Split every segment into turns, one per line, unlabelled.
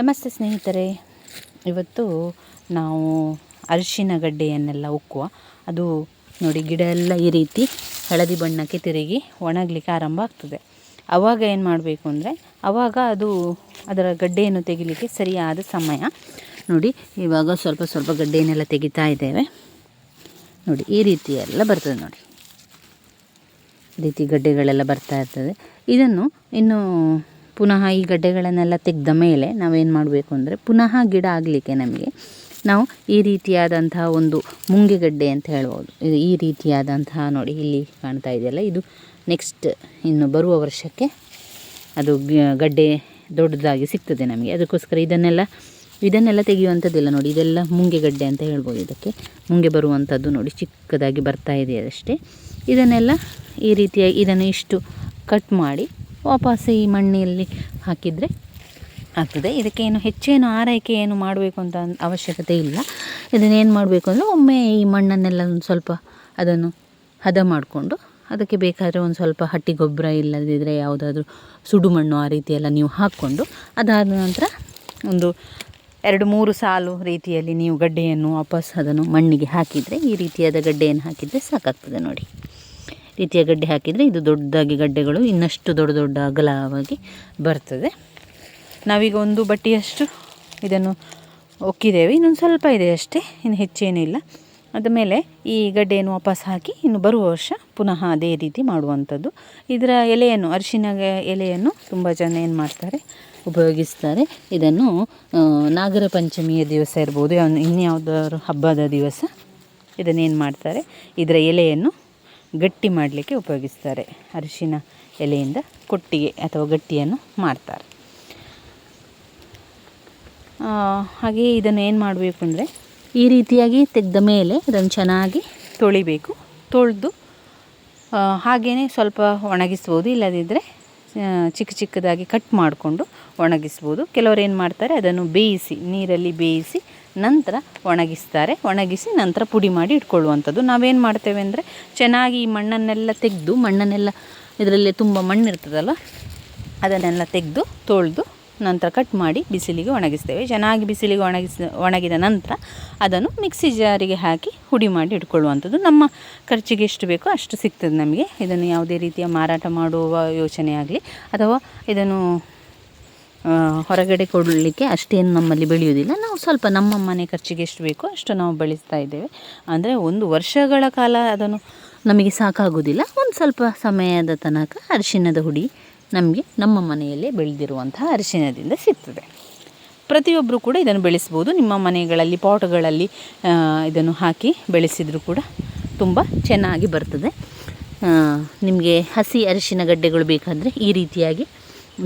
ನಮಸ್ತೆ ಸ್ನೇಹಿತರೆ. ಇವತ್ತು ನಾವು ಅರಿಶಿನ ಗಡ್ಡೆಯನ್ನೆಲ್ಲ ಉಕ್ಕುವ. ಅದು ನೋಡಿ ಗಿಡ ಎಲ್ಲ ಈ ರೀತಿ ಹಳದಿ ಬಣ್ಣಕ್ಕೆ ತಿರುಗಿ ಒಣಗಲಿಕ್ಕೆ ಆರಂಭ ಆಗ್ತದೆ. ಆವಾಗ ಏನು ಮಾಡಬೇಕು ಅಂದರೆ ಆವಾಗ ಅದು ಅದರ ಗಡ್ಡೆಯನ್ನು ತೆಗಿಲಿಕ್ಕೆ ಸರಿಯಾದ ಸಮಯ. ನೋಡಿ, ಇವಾಗ ಸ್ವಲ್ಪ ಸ್ವಲ್ಪ ಗಡ್ಡೆಯನ್ನೆಲ್ಲ ತೆಗಿತಾ ಇದ್ದೇವೆ. ನೋಡಿ, ಈ ರೀತಿ ಎಲ್ಲ ಬರ್ತದೆ ನೋಡಿ. ರೀತಿ ಗಡ್ಡೆಗಳೆಲ್ಲ ಬರ್ತಾ ಇರ್ತದೆ. ಇದನ್ನು ಇನ್ನು ಪುನಃ ಈ ಗಡ್ಡೆಗಳನ್ನೆಲ್ಲ ತೆಗೆದ ಮೇಲೆ ನಾವೇನು ಮಾಡಬೇಕು ಅಂದರೆ ಪುನಃ ಗಿಡ ಆಗಲಿಕ್ಕೆ ನಮಗೆ ನಾವು ಈ ರೀತಿಯಾದಂತಹ ಒಂದು ಮುಂಗೆಗಡ್ಡೆ ಅಂತ ಹೇಳ್ಬೋದು. ಇದು ಈ ರೀತಿಯಾದಂತಹ ನೋಡಿ ಇಲ್ಲಿ ಕಾಣ್ತಾ ಇದೆಯಲ್ಲ, ಇದು ನೆಕ್ಸ್ಟ್ ಇನ್ನು ಬರುವ ವರ್ಷಕ್ಕೆ ಅದು ಗಡ್ಡೆ ದೊಡ್ಡದಾಗಿ ಸಿಗ್ತದೆ ನಮಗೆ. ಅದಕ್ಕೋಸ್ಕರ ಇದನ್ನೆಲ್ಲ ಇದನ್ನೆಲ್ಲ ತೆಗೆಯುವಂಥದ್ದಿಲ್ಲ ನೋಡಿ, ಇದೆಲ್ಲ ಮುಂಗೆಗಡ್ಡೆ ಅಂತ ಹೇಳ್ಬೋದು ಇದಕ್ಕೆ. ಮುಂಗೆ ಬರುವಂಥದ್ದು ನೋಡಿ, ಚಿಕ್ಕದಾಗಿ ಬರ್ತಾ ಇದೆ ಅದಷ್ಟೇ ಇದನ್ನೆಲ್ಲ ಈ ರೀತಿಯಾಗಿ, ಇದನ್ನು ಇಷ್ಟು ಕಟ್ ಮಾಡಿ ವಾಪಸ್ ಈ ಮಣ್ಣಲ್ಲಿ ಹಾಕಿದರೆ ಆಗ್ತದೆ. ಇದಕ್ಕೆ ಏನು ಹೆಚ್ಚೇನು ಆರೈಕೆ ಏನು ಮಾಡಬೇಕು ಅಂತ ಅವಶ್ಯಕತೆ ಇಲ್ಲ. ಇದನ್ನೇನು ಮಾಡಬೇಕು ಅಂದರೆ ಒಮ್ಮೆ ಈ ಮಣ್ಣನ್ನೆಲ್ಲ ಒಂದು ಸ್ವಲ್ಪ ಅದನ್ನು ಹದ ಮಾಡಿಕೊಂಡು ಅದಕ್ಕೆ ಬೇಕಾದರೆ ಒಂದು ಸ್ವಲ್ಪ ಹಟ್ಟಿ ಗೊಬ್ಬರ ಇಲ್ಲದಿದ್ದರೆ ಯಾವುದಾದ್ರೂ ಸುಡು ಮಣ್ಣು ಆ ರೀತಿಯೆಲ್ಲ ನೀವು ಹಾಕ್ಕೊಂಡು ಅದಾದ ನಂತರ ಒಂದು ಎರಡು ಮೂರು ಸಾಲು ರೀತಿಯಲ್ಲಿ ನೀವು ಗಡ್ಡೆಯನ್ನು ವಾಪಸ್ ಅದನ್ನು ಮಣ್ಣಿಗೆ ಹಾಕಿದರೆ ಈ ರೀತಿಯಾದ ಗಡ್ಡೆಯನ್ನು ಹಾಕಿದರೆ ಸಾಕಾಗ್ತದೆ ನೋಡಿ. ರೀತಿಯ ಗಡ್ಡೆ ಹಾಕಿದರೆ ಇದು ದೊಡ್ಡದಾಗಿ ಗಡ್ಡೆಗಳು ಇನ್ನಷ್ಟು ದೊಡ್ಡ ದೊಡ್ಡ ಅಗಲವಾಗಿ ಬರ್ತದೆ. ನಾವೀಗ ಒಂದು ಬಟ್ಟೆಯಷ್ಟು ಇದನ್ನು ಒಕ್ಕಿದ್ದೇವೆ. ಇನ್ನೊಂದು ಸ್ವಲ್ಪ ಇದೆ ಅಷ್ಟೇ, ಇನ್ನು ಹೆಚ್ಚೇನಿಲ್ಲ ಅದ ಮೇಲೆ ಈ ಗಡ್ಡೆಯನ್ನು ವಾಪಸ್ ಹಾಕಿ ಇನ್ನು ಬರುವ ವರ್ಷ ಪುನಃ ಅದೇ ರೀತಿ ಮಾಡುವಂಥದ್ದು. ಇದರ ಎಲೆಯನ್ನು, ಅರಿಶಿನ ಎಲೆಯನ್ನು ತುಂಬ ಜನ ಏನು ಮಾಡ್ತಾರೆ, ಉಪಯೋಗಿಸ್ತಾರೆ. ಇದನ್ನು ನಾಗರ ಪಂಚಮಿಯ ದಿವಸ ಇರ್ಬೋದು. ಯಾವ್ದು- ಇನ್ಯಾವುದಾದ್ರು ಹಬ್ಬದ ದಿವಸ ಇದನ್ನೇನು ಮಾಡ್ತಾರೆ, ಇದರ ಎಲೆಯನ್ನು ಗಟ್ಟಿ ಮಾಡಲಿಕ್ಕೆ ಉಪಯೋಗಿಸ್ತಾರೆ. ಅರಿಶಿನ ಎಲೆಯಿಂದ ಕೊಟ್ಟಿಗೆ ಅಥವಾ ಗಟ್ಟಿಯನ್ನು ಮಾಡ್ತಾರೆ. ಹಾಗೆಯೇ ಇದನ್ನು ಏನು ಮಾಡಬೇಕು ಅಂದರೆ ಈ ರೀತಿಯಾಗಿ ತೆಗೆದ ಮೇಲೆ ಇದನ್ನು ಚೆನ್ನಾಗಿ ತೊಳಿಬೇಕು. ತೊಳೆದು ಹಾಗೆಯೇ ಸ್ವಲ್ಪ ಒಣಗಿಸ್ಬೋದು ಇಲ್ಲದಿದ್ದರೆ ಚಿಕ್ಕ ಚಿಕ್ಕದಾಗಿ ಕಟ್ ಮಾಡಿಕೊಂಡು ಒಣಗಿಸ್ಬೋದು. ಕೆಲವರು ಏನು ಮಾಡ್ತಾರೆ, ಅದನ್ನು ಬೇಯಿಸಿ, ನೀರಲ್ಲಿ ಬೇಯಿಸಿ ನಂತರ ಒಣಗಿಸ್ತಾರೆ. ಒಣಗಿಸಿ ನಂತರ ಪುಡಿ ಮಾಡಿ ಇಟ್ಕೊಳ್ಳುವಂಥದ್ದು. ನಾವೇನು ಮಾಡ್ತೇವೆ ಅಂದರೆ, ಚೆನ್ನಾಗಿ ಈ ಮಣ್ಣನ್ನೆಲ್ಲ ತೆಗೆದು, ಮಣ್ಣನ್ನೆಲ್ಲ ಇದರಲ್ಲಿ ತುಂಬ ಮಣ್ಣು ಇರ್ತದಲ್ಲ ಅದನ್ನೆಲ್ಲ ತೆಗೆದು, ತೊಳೆದು ನಂತರ ಕಟ್ ಮಾಡಿ ಬಿಸಿಲಿಗೆ ಒಣಗಿಸ್ತೇವೆ. ಚೆನ್ನಾಗಿ ಬಿಸಿಲಿಗೆ ಒಣಗಿಸ, ಒಣಗಿದ ನಂತರ ಅದನ್ನು ಮಿಕ್ಸಿ ಜಾರಿಗೆ ಹಾಕಿ ಹುಡಿ ಮಾಡಿ ಇಟ್ಕೊಳ್ಳುವಂಥದ್ದು. ನಮ್ಮ ಖರ್ಚಿಗೆ ಎಷ್ಟು ಬೇಕೋ ಅಷ್ಟು ಸಿಗ್ತದೆ ನಮಗೆ. ಇದನ್ನು ಯಾವುದೇ ರೀತಿಯ ಮಾರಾಟ ಮಾಡುವ ಯೋಚನೆ ಆಗಲಿ, ಅಥವಾ ಇದನ್ನು ಹೊರಗಡೆ ಕೊಡಲಿಕ್ಕೆ ಅಷ್ಟೇನು ನಮ್ಮಲ್ಲಿ ಬೆಳೆಯುವುದಿಲ್ಲ. ನಾವು ಸ್ವಲ್ಪ ನಮ್ಮ ಮನೆ ಖರ್ಚಿಗೆ ಎಷ್ಟು ಬೇಕೋ ಅಷ್ಟು ನಾವು ಬೆಳೆಸ್ತಾ ಇದ್ದೇವೆ. ಅಂದರೆ ಒಂದು ವರ್ಷಗಳ ಕಾಲ ಅದನ್ನು ನಮಗೆ ಸಾಕಾಗೋದಿಲ್ಲ ಒಂದು ಸ್ವಲ್ಪ ಸಮಯದ ತನಕ ಅರಿಶಿಣದ ಹುಡಿ ನಮಗೆ ನಮ್ಮ ಮನೆಯಲ್ಲೇ ಬೆಳೆದಿರುವಂತಹ ಅರಿಶಿಣದಿಂದ ಸಿಗ್ತದೆ. ಪ್ರತಿಯೊಬ್ಬರು ಕೂಡ ಇದನ್ನು ಬೆಳೆಸ್ಬೋದು. ನಿಮ್ಮ ಮನೆಗಳಲ್ಲಿ, ಪಾಟ್ಗಳಲ್ಲಿ ಇದನ್ನು ಹಾಕಿ ಬೆಳೆಸಿದರೂ ಕೂಡ ತುಂಬ ಚೆನ್ನಾಗಿ ಬರ್ತದೆ. ನಿಮಗೆ ಹಸಿ ಅರಿಶಿನ ಗಡ್ಡೆಗಳು ಬೇಕಾದರೆ ಈ ರೀತಿಯಾಗಿ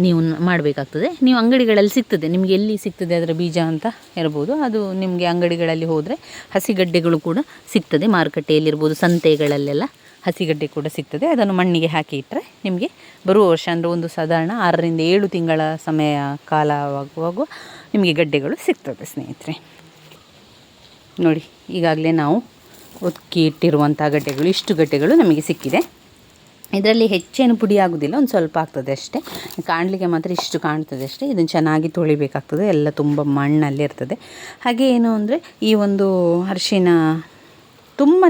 ನೀವು ಮಾಡಬೇಕಾಗ್ತದೆ. ನೀವು ಅಂಗಡಿಗಳಲ್ಲಿ ಸಿಗ್ತದೆ. ನಿಮಗೆ ಎಲ್ಲಿ ಸಿಗ್ತದೆ ಅದರ ಬೀಜ ಅಂತ ಇರ್ಬೋದು ಅದು ನಿಮಗೆ ಅಂಗಡಿಗಳಲ್ಲಿ ಹೋದರೆ ಹಸಿಗಡ್ಡೆಗಳು ಕೂಡ ಸಿಗ್ತದೆ. ಮಾರುಕಟ್ಟೆಯಲ್ಲಿರ್ಬೋದು, ಸಂತೆಗಳಲ್ಲೆಲ್ಲ ಹಸಿಗಡ್ಡೆ ಕೂಡ ಸಿಗ್ತದೆ. ಅದನ್ನು ಮಣ್ಣಿಗೆ ಹಾಕಿ ಇಟ್ಟರೆ ನಿಮಗೆ ಬರುವ ವರ್ಷ ಅಂದರೆ ಒಂದು ಸಾಧಾರಣ ಆರರಿಂದ ಏಳು ತಿಂಗಳ ಸಮಯ ಕಾಲವಾಗುವಾಗ ನಿಮಗೆ ಗಡ್ಡೆಗಳು ಸಿಗ್ತದೆ ಸ್ನೇಹಿತರೆ. ನೋಡಿ, ಈಗಾಗಲೇ ನಾವು ಒತ್ತಿ ಇಟ್ಟಿರುವಂಥ ಗಡ್ಡೆಗಳು, ಇಷ್ಟು ಗಡ್ಡೆಗಳು ನಮಗೆ ಸಿಕ್ಕಿದೆ. ಇದರಲ್ಲಿ ಹೆಚ್ಚೇನು ಪುಡಿ ಆಗೋದಿಲ್ಲ, ಒಂದು ಸ್ವಲ್ಪ ಆಗ್ತದೆ ಅಷ್ಟೇ. ಕಾಣಲಿಕ್ಕೆ ಮಾತ್ರ ಇಷ್ಟು ಕಾಣ್ತದೆ ಅಷ್ಟೇ. ಇದನ್ನು ಚೆನ್ನಾಗಿ ತೊಳಿಬೇಕಾಗ್ತದೆ, ಎಲ್ಲ ತುಂಬ ಮಣ್ಣಲ್ಲಿ ಇರ್ತದೆ. ಹಾಗೆ ಏನು ಅಂದರೆ ಈ ಒಂದು ಅರಿಶಿನ ತುಂಬಾ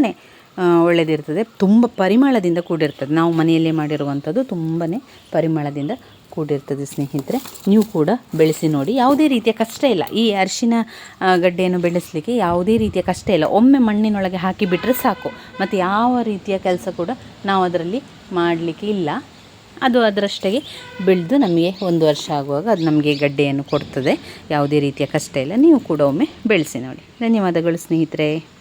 ಒಳ್ಳೆಯದಿರ್ತದೆ ತುಂಬ ಪರಿಮಳದಿಂದ ಕೂಡಿರ್ತದೆ. ನಾವು ಮನೆಯಲ್ಲೇ ಮಾಡಿರುವಂಥದ್ದು ತುಂಬಾ ಪರಿಮಳದಿಂದ ಕೂಡಿರ್ತದೆ ಸ್ನೇಹಿತರೆ. ನೀವು ಕೂಡ ಬೆಳೆಸಿ ನೋಡಿ. ಯಾವುದೇ ರೀತಿಯ ಕಷ್ಟ ಇಲ್ಲ. ಈ ಅರಿಶಿನ ಗಡ್ಡೆಯನ್ನು ಬೆಳೆಸಲಿಕ್ಕೆ ಯಾವುದೇ ರೀತಿಯ ಕಷ್ಟ ಇಲ್ಲ. ಒಮ್ಮೆ ಮಣ್ಣಿನೊಳಗೆ ಹಾಕಿ ಬಿಟ್ಟರೆ ಸಾಕು. ಮತ್ತು ಯಾವ ರೀತಿಯ ಕೆಲಸ ಕೂಡ ನಾವು ಅದರಲ್ಲಿ ಮಾಡಲಿಕ್ಕೆ ಇಲ್ಲ. ಅದು ಅದರಷ್ಟೇ ಬೆಳೆದು ನಮಗೆ ಒಂದು ವರ್ಷ ಆಗುವಾಗ ಅದು ನಮಗೆ ಗಡ್ಡೆಯನ್ನು ಕೊಡ್ತದೆ. ಯಾವುದೇ ರೀತಿಯ ಕಷ್ಟ ಇಲ್ಲ. ನೀವು ಕೂಡ ಒಮ್ಮೆ ಬೆಳೆಸಿ ನೋಡಿ. ಧನ್ಯವಾದಗಳು ಸ್ನೇಹಿತರೆ.